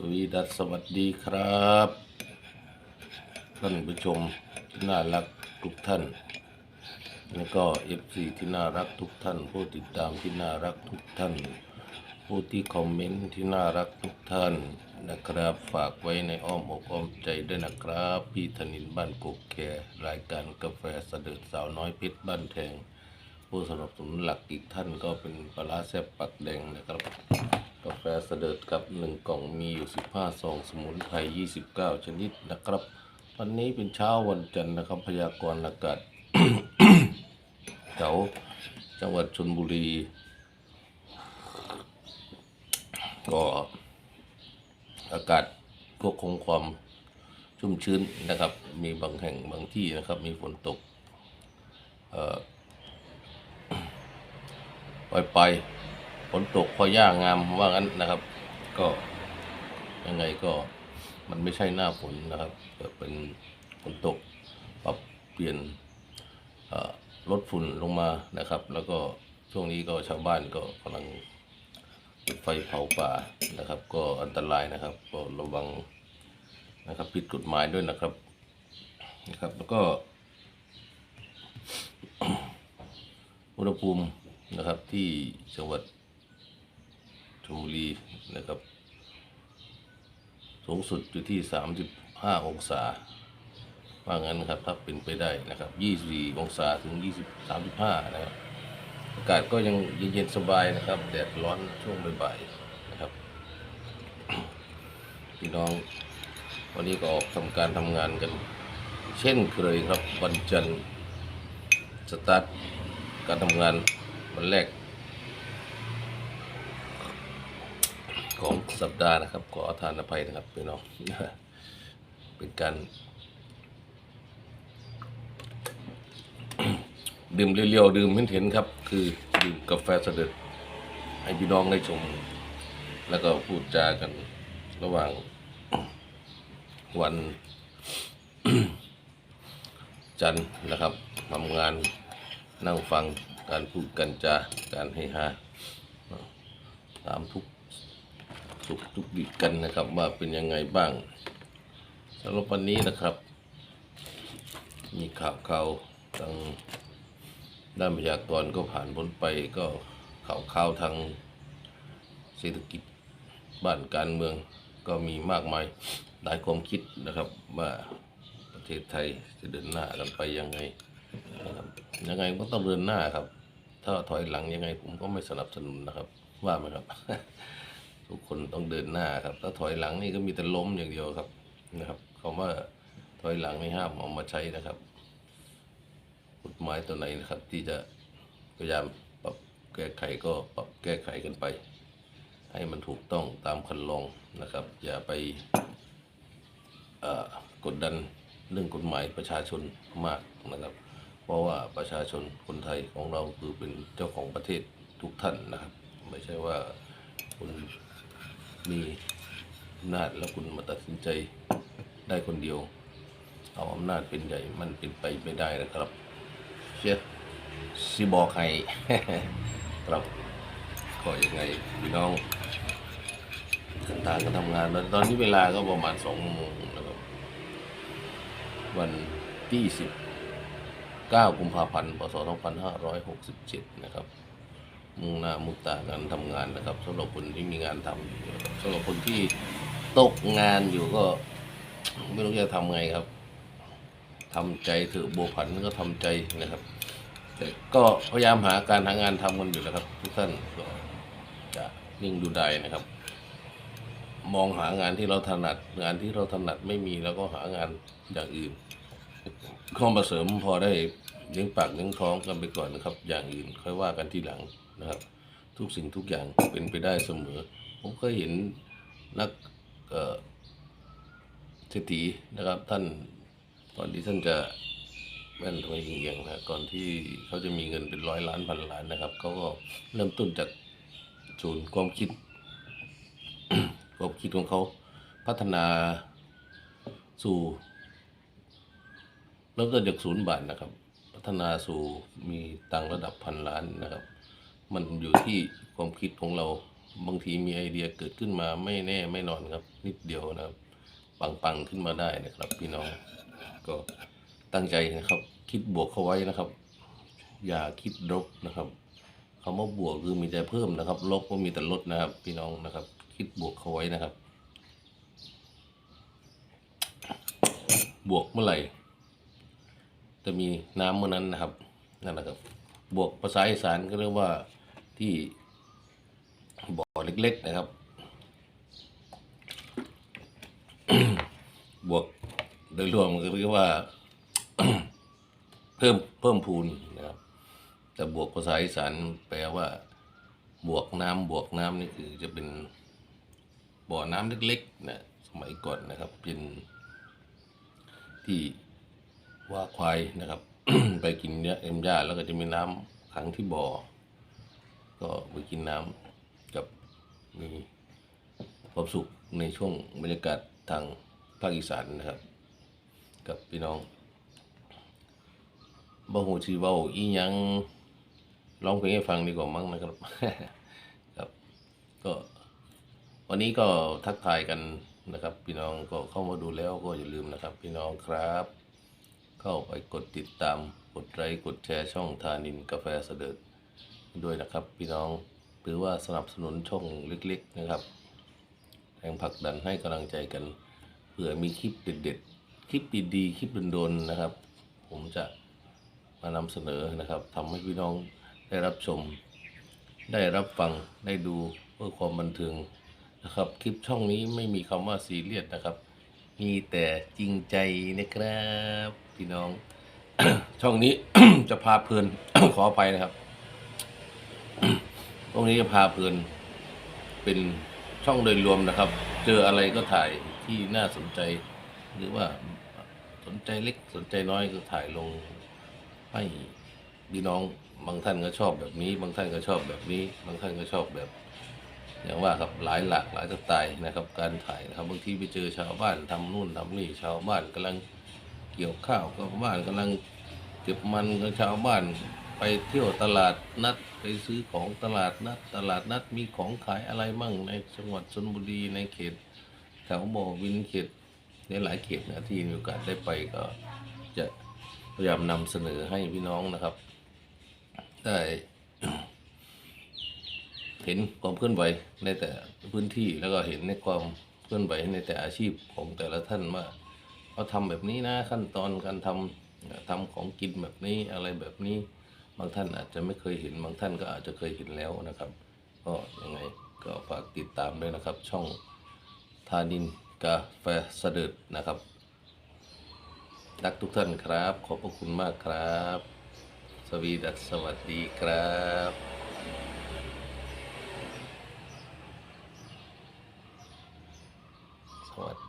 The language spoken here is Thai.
สวีดัสสวัสดีครับท่านผู้ชมที่น่ารักทุกท่าน แล้วก็เอฟซีที่น่ารักทุกท่าน ผู้ติดตามที่น่ารักทุกท่าน ผู้ที่คอมเมนต์ที่น่ารักทุกท่านนะครับ ฝากไว้ในอ้อมอกอ้อมใจด้วยนะครับ พี่ธนินบ้านกกแครายการกาแฟเสด็จสาวน้อยเพชรบ้านแทงผู้สนับสนุนหลักอีกท่านก็เป็นปลาแซบปักแดงนะครับ กาแฟเสด็จกับหนึ่งกล่องมีอยู่ 15ซองสมุนไพร29 ชนิดนะครับ วันนี้เป็นเช้าวันจันทร์นะครับพยากรณ์อากาศแถวจังหวัดชลบุรี ก็อากาศก็คงความชุ่มชื้นนะครับ มีบางแห่งบางที่นะครับ มีฝนตก เอ่อ ปล่อยไป ฝนตกพอย่างามว่างั้นนะครับ ก็ยังไงก็มันไม่ใช่หน้าฝนนะครับเป็นฝนตกปรับเปลี่ยนลดฝุ่นลงมานะครับ แล้วก็ช่วงนี้ก็ชาวบ้านก็กำลังจุดไฟเผาป่านะครับ ก็อันตรายนะครับก็ระวังนะครับผิดกฎหมายด้วยนะครับนะครับ แล้วก็อุณหภูมินะครับที่จังหวัด ชลบุรีนะครับ สูงสุดอยู่ที่ 35 องศา ว่างั้นครับถ้าเป็นไปได้นะครับ 24 องศาถึง 20 35 นะครับ อากาศก็ยังเย็นๆสบายนะครับ แดดร้อนช่วงบ่ายๆนะครับ พี่น้องวันนี้ก็ออกทำการทำงานกัน เช่นเคยครับวันจันทร์สตาร์ทการทำงานวันแรก ของสัปดาห์นะครับ ขอทานอภัยนะครับพี่น้องเป็นการดื่มเรียวๆดื่มเห็นๆครับ คือดื่มกาแฟเสด็จให้พี่น้องได้ชม แล้วก็พูดจากันระหว่างวันจันทร์นะครับทำงานนั่งฟังการพูดกันจาการให้ฮาตามทุก สุขทุกดิกันนะครับ ว่าเป็นยังไงบ้างสำหรับวันนี้นะครับ มีข่าวข่าวทางด้านพยากรณ์ก็ผ่านพ้นไปก็ข่าวข่าวทางเศรษฐกิจบ้านการเมืองก็มีมากมายหลายความคิดนะครับว่าประเทศไทยจะเดินหน้ากันไปยังไงนะครับยังไงก็ต้องเดินหน้าครับ ถ้าถอยหลังยังไงผมก็ไม่สนับสนุนนะครับ ว่าไหมครับ ทุกคนต้องเดินหน้าครับ ถ้าถอยหลังนี่ก็มีแต่ล้มอย่างเดียวครับนะครับคำว่าถอยหลังไม่ห้ามเอามาใช้นะครับกฎหมายตัวไหนนะครับ ที่จะพยายามปรับแก้ไขก็ปรับแก้ไขกันไป ให้มันถูกต้องตามคันลองนะครับ อย่าไปกดดันเรื่องกฎหมายประชาชนมากนะครับ เพราะว่าประชาชนคนไทยของเราคือเป็นเจ้าของประเทศทุกท่านนะครับ ไม่ใช่ว่าคุณ มีอำนาจแล้วคุณมาตัดสินใจได้คนเดียว เอาอำนาจเป็นใหญ่มันเป็นไปไม่ได้นะครับเชื่อสิบอกให้ครับก็ยังไงพี่น้องต่างกันทำงานตอนนี้เวลาก็ประมาณสองโมงนะครับวันที่สิบเก้ากุมภาพันธ์พศสองพันห้าร้อยหกสิบเจ็ดนะครับ มุ่งหน้ามุ่งตากันทำงานนะครับสำหรับคนที่มีงานทำอยู่นะครับสำหรับคนที่ตกงานอยู่ก็ ไม่รู้จะทำไงครับทำใจเถอะโบวผันก็ทำใจนะครับ แต่ก็พยายามหาการหางานทำกันอยู่นะครับ ทุกท่านก็จะนิ่งดูได้นะครับ มองหางานที่เราถนัด งานที่เราถนัดไม่มีแล้วก็หางานอย่างอื่นเข้ามาเสริมพอได้ เลี้ยงปากเลี้ยงท้องกันไปก่อนนะครับ อย่างอื่นค่อยว่ากันทีหลังนะครับ ทุกสิ่งทุกอย่างเป็นไปได้เสมอ ผมเคยเห็นนักเศรษฐีนะครับ ท่านก่อนที่ท่านจะแม่นทำไมเก่งๆนะก่อนที่เขาจะมีเงินเป็นร้อยล้านพันล้านนะครับเขาก็เริ่มต้นจากศูนย์ความคิดความคิดของเขาพัฒนาสู่เริ่มต้นจากศูนย์บาทนะครับ ฒนาสู่มีตังระดับพันล้านนะครับ มันอยู่ที่ความคิดของเราบางทีมีไอเดียเกิดขึ้นมาไม่แน่ไม่นอนครับ นิดเดียวนะครับ ปังๆขึ้นมาได้นะครับ พี่น้องก็ตั้งใจนะครับ คิดบวกเข้าไว้นะครับ อย่าคิดลบนะครับคำว่าบวกคือมีแต่เพิ่มนะครับ ลบก็มีแต่ลดนะครับ พี่น้องนะครับ คิดบวกเข้าไว้นะครับ บวกเมื่อไหร่ จะมีน้ำเมื่อนั้นนะครับนั่นนะครับ บวกภาษาอีสานก็เรียกว่าที่บ่อเล็ก ๆ นะครับ บวกโดยรวมก็เรียกว่า เพิ่มเพิ่มพูนนะครับ แต่บวกภาษาอีสานแปลว่า บวกน้ำบวกน้ำนี่คือจะเป็นบ่อน้ำเล็กๆนะสมัยก่อนนะครับ เป็นที่ ว่าควายนะครับ ไปกินเนื้อเอ็มหญ้าแล้วก็จะมีน้ำขังที่บ่อ ก็ไปกินน้ำกับมีความสุขในช่วงบรรยากาศทางภาคอีสานนะครับ กับพี่น้องบ่ฮู้สิเว้าอีหยังร้องเพลงให้ฟังดีกว่ามั้งนะครับ ครับ ก็วันนี้ก็ทักทายกันนะครับ พี่น้องก็เข้ามาดูแล้วก็อย่าลืมนะครับ พี่น้องครับ เข้าไปกดติดตาม กดไลค์กดแชร์ช่องทานินกาแฟเสด็จด้วยนะครับ พี่น้องหรือว่าสนับสนุนช่องเล็กๆนะครับแรงผลักดันให้กำลังใจกันเผื่อมีคลิปเด็ดๆคลิปดีๆคลิปโดนๆนะครับ ผมจะมานำเสนอนะครับทำให้พี่น้องได้รับชม ได้รับฟังได้ดูเพื่อความบันเทิงนะครับ คลิปช่องนี้ไม่มีคำว่าซีเรียสนะครับ มีแต่จริงใจนะครับ พี่น้อง ช่องนี้ จะพาเพลิน ขออภัยนะครับช่องนี้จะพาเพลิน เป็นช่องโดยรวมนะครับ เจออะไรก็ถ่ายที่น่าสนใจ หรือว่าสนใจเล็กสนใจน้อยก็ถ่ายลงให้พี่น้องบางท่านก็ชอบแบบนี้ บางท่านก็ชอบแบบนี้ บางท่านก็ชอบแบบ อย่างว่าครับหลายหลากหลายสไตล์นะครับ การถ่ายนะครับบางทีไปเจอชาวบ้านทำนู่นทำนี่ชาวบ้านกำลัง เกี่ยวข้าวชาวบ้านกำลังเก็บมันกับชาวบ้านไปเที่ยวตลาดนัดไปซื้อของตลาดนัด ตลาดนัดมีของขายอะไรมั่งในจังหวัดชลบุรีในเขตแถวบ่อวินเขตในหลายเขตนะที่มีโอกาสได้ไปก็จะพยายามนำเสนอให้พี่น้องนะครับ ได้เห็นความเคลื่อนไหวในแต่พื้นที่แล้วก็เห็นในความเคลื่อนไหวในแต่อาชีพของแต่ละท่านว่า เขาทำแบบนี้นะขั้นตอนการทำทำของกินแบบนี้อะไรแบบนี้ บางท่านอาจจะไม่เคยเห็น บางท่านก็อาจจะเคยเห็นแล้วนะครับ ก็ยังไงก็ฝากติดตามด้วยนะครับ ช่องทานินกาแฟเสด็จนะครับรักทุกท่านครับ ขอบพระคุณมากครับ สวีดัสสวัสดีครับสวัส